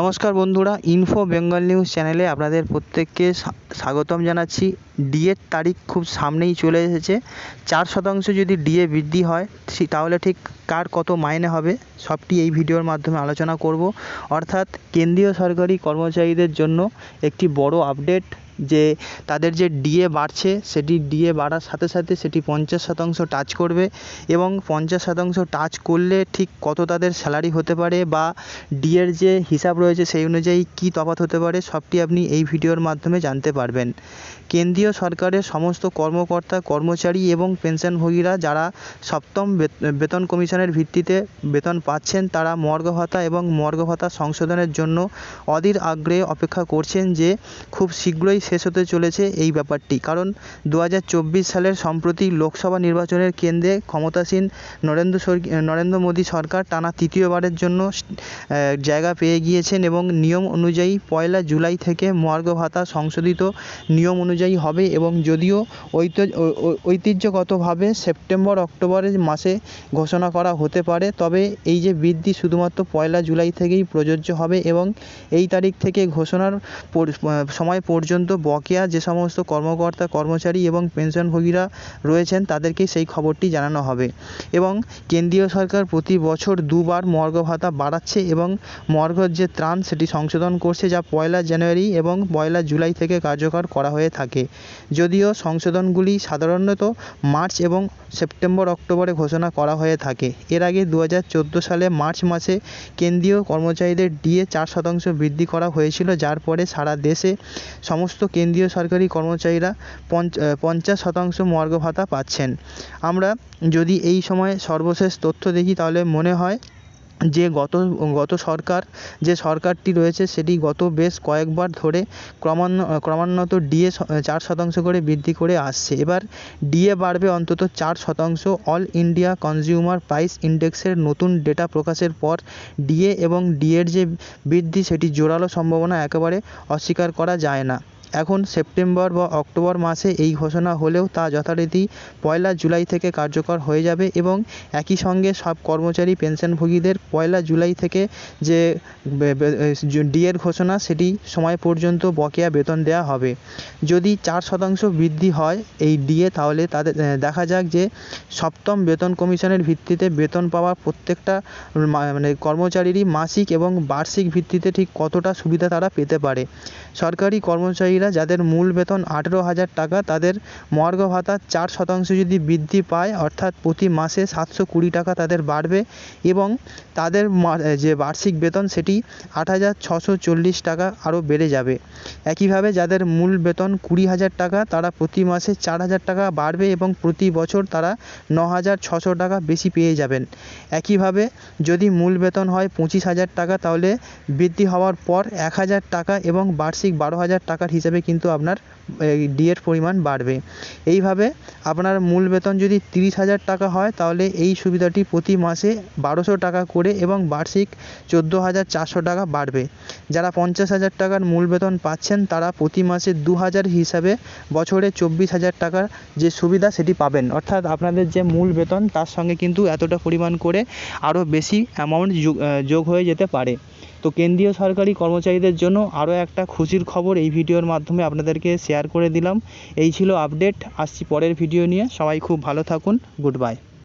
নমস্কার বন্ধুরা info Bengal news চ্যানেলে আপনাদের প্রত্যেককে স্বাগতম জানাচ্ছি। ডিএর তারিখ খুব সামনেই চলে এসেছে। চার শতাংশ যদি ডিএ বৃদ্ধি হয় তাহলে ঠিক কার কত মাইনে হবে, সবটি এই ভিডিওর মাধ্যমে আলোচনা করব। অর্থাৎ কেন্দ্রীয় সরকারি কর্মচারীদের জন্য একটি বড় আপডেট যে তাদের যে ডিএ বাড়ছে, সেটি ডিএ বাড়ার সাথে সাথে সেটি পঞ্চাশ শতাংশ টাচ করবে এবং পঞ্চাশ শতাংশ টাচ করলে ঠিক কত তাদের স্যালারি হতে পারে বা ডিএর যে হিসাব রয়েছে সেই অনুযায়ী কী তফাৎ হতে পারে, সবটি আপনি এই ভিডিওর মাধ্যমে জানতে পারবেন। কেন্দ্রীয় সরকারের সমস্ত কর্মকর্তা, কর্মচারী এবং পেনশনভোগীরা যারা সপ্তম বেতন কমিশনের ভিত্তিতে বেতন পাচ্ছেন, তারা মর্গ ভাতা এবং মর্গ ভাতা সংশোধনের জন্য অধীর আগ্রহে অপেক্ষা করছেন যে খুব শীঘ্রই শেষ হতে চলেছে এই ব্যাপারটি। কারণ দু হাজার চব্বিশ সালের সম্প্রতি লোকসভা নির্বাচনের কেন্দ্রে ক্ষমতাসীন নরেন্দ্র নরেন্দ্র মোদী সরকার টানা তৃতীয়বারের জন্য জায়গা পেয়ে গিয়েছেন এবং নিয়ম অনুযায়ী পয়লা জুলাই থেকে মর্গ ভাতা সংশোধিত নিয়ম অনুযায়ী হবে এবং যদিও ঐতিহ্যগতভাবে সেপ্টেম্বর অক্টোবরের মাসে ঘোষণা করা হতে পারে, তবে এই যে বৃদ্ধি শুধুমাত্র পয়লা জুলাই থেকেই প্রযোজ্য হবে এবং এই তারিখ থেকে ঘোষণার সময় পর্যন্ত বকেয়া যে সমস্ত কর্মকর্তা, কর্মচারী এবং পেনশনভোগীরা রয়েছেন, তাদেরকে সেই খবরটি জানানো হবে। এবং কেন্দ্রীয় সরকার প্রতি বছর দুবার মর্গ ভাতা বাড়াচ্ছে এবং মর্গর যে ত্রাণ সেটি সংশোধন করছে, যা পয়লা জানুয়ারি এবং পয়লা জুলাই থেকে কার্যকর করা হয়ে থাকে। যদিও সংশোধনগুলি সাধারণত মার্চ এবং সেপ্টেম্বর, অক্টোবরে ঘোষণা করা হয়ে থাকে। এর আগে দু হাজার চোদ্দ সালে মার্চ মাসে কেন্দ্রীয় কর্মচারীদের ডিএ চার শতাংশ বৃদ্ধি করা হয়েছিল, যার পরে সারা দেশে সমস্ত কেন্দ্রীয় সরকারি কর্মচারীরা পঞ্চাশ শতাংশ মর্গ ভাতা পাচ্ছেন। আমরা যদি এই সময়ে সর্বশেষ তথ্য দেখি, তাহলে মনে হয় যে গত গত সরকার, যে সরকারটি রয়েছে, সেটি গত বেশ কয়েকবার ধরে ক্রমান্বত ডিএ চার শতাংশ করে বৃদ্ধি করে আসছে। এবার ডিএ বাড়বে অন্তত চার শতাংশ। অল ইন্ডিয়া কনজিউমার প্রাইস ইন্ডেক্সের নতুন ডেটা প্রকাশের পর ডিএ এবং ডিএর যে বৃদ্ধি, সেটি জোরালো সম্ভাবনা একেবারে অস্বীকার করা যায় না। এখন সেপ্টেম্বর বা অক্টোবর মাসে এই ঘোষণা হলেও তা যথারীতি পয়লা জুলাই থেকে কার্যকর হয়ে যাবে এবং একই সঙ্গে সব কর্মচারী পেনশনভোগীদের পয়লা জুলাই থেকে যে ডিএর ঘোষণা সেটি সময় পর্যন্ত বকেয়া বেতন দেওয়া হবে। যদি চার শতাংশ বৃদ্ধি হয় এই ডিএ তাহলে তাদের দেখা যাক যে সপ্তম বেতন কমিশনের ভিত্তিতে বেতন পাওয়া প্রত্যেকটা মানে কর্মচারীরই মাসিক এবং বার্ষিক ভিত্তিতে ঠিক কতটা সুবিধা তারা পেতে পারে। সরকারি কর্মচারীরা যাদের মূল বেতন আঠেরো হাজার টাকা, তাদের মর্গ ভাতা চার শতাংশ যদি বৃদ্ধি পায়, অর্থাৎ প্রতি মাসে সাতশো কুড়ি টাকা তাদের বাড়বে এবং তাদের যে বার্ষিক বেতন সেটি আট হাজার ছশো চল্লিশ টাকা আরও বেড়ে যাবে। একইভাবে যাদের মূল বেতন কুড়ি হাজার টাকা, তারা প্রতি মাসে চার হাজার টাকা বাড়বে এবং প্রতি বছর তারা ন হাজার ছশো টাকা বেশি পেয়ে যাবেন। একইভাবে যদি মূল বেতন হয় পঁচিশ হাজার টাকা, তাহলে বৃদ্ধি হওয়ার পর এক হাজার টাকা এবং বার্ষিক বারো হাজার টাকার হিসেবে হিসাবে কিন্তু আপনার ডিএর পরিমাণ বাড়বে। এইভাবে আপনার মূল বেতন যদি তিরিশ হাজার টাকা হয়, তাহলে এই সুবিধাটি প্রতি মাসে বারোশো টাকা করে এবং বার্ষিক চোদ্দ হাজার চারশো টাকা বাড়বে। যারা পঞ্চাশ হাজার টাকার মূল বেতন পাচ্ছেন, তারা প্রতি মাসে দু হাজার হিসাবে বছরে চব্বিশ হাজার টাকার যে সুবিধা, সেটি পাবেন। অর্থাৎ আপনাদের যে মূল বেতন, তার সঙ্গে কিন্তু এতটা পরিমাণ করে আরও বেশি অ্যামাউন্ট যোগ হয়ে যেতে পারে। তো কেন্দ্রীয় সরকারি কর্মচারীদের জন্য আরও একটা খুশির খবর এই ভিডিওর মাধ্যমে আপনাদেরকে শেয়ার করে দিলাম। এই ছিল আপডেট আসছি পরের ভিডিও নিয়ে। সবাই খুব ভালো থাকুন। Good bye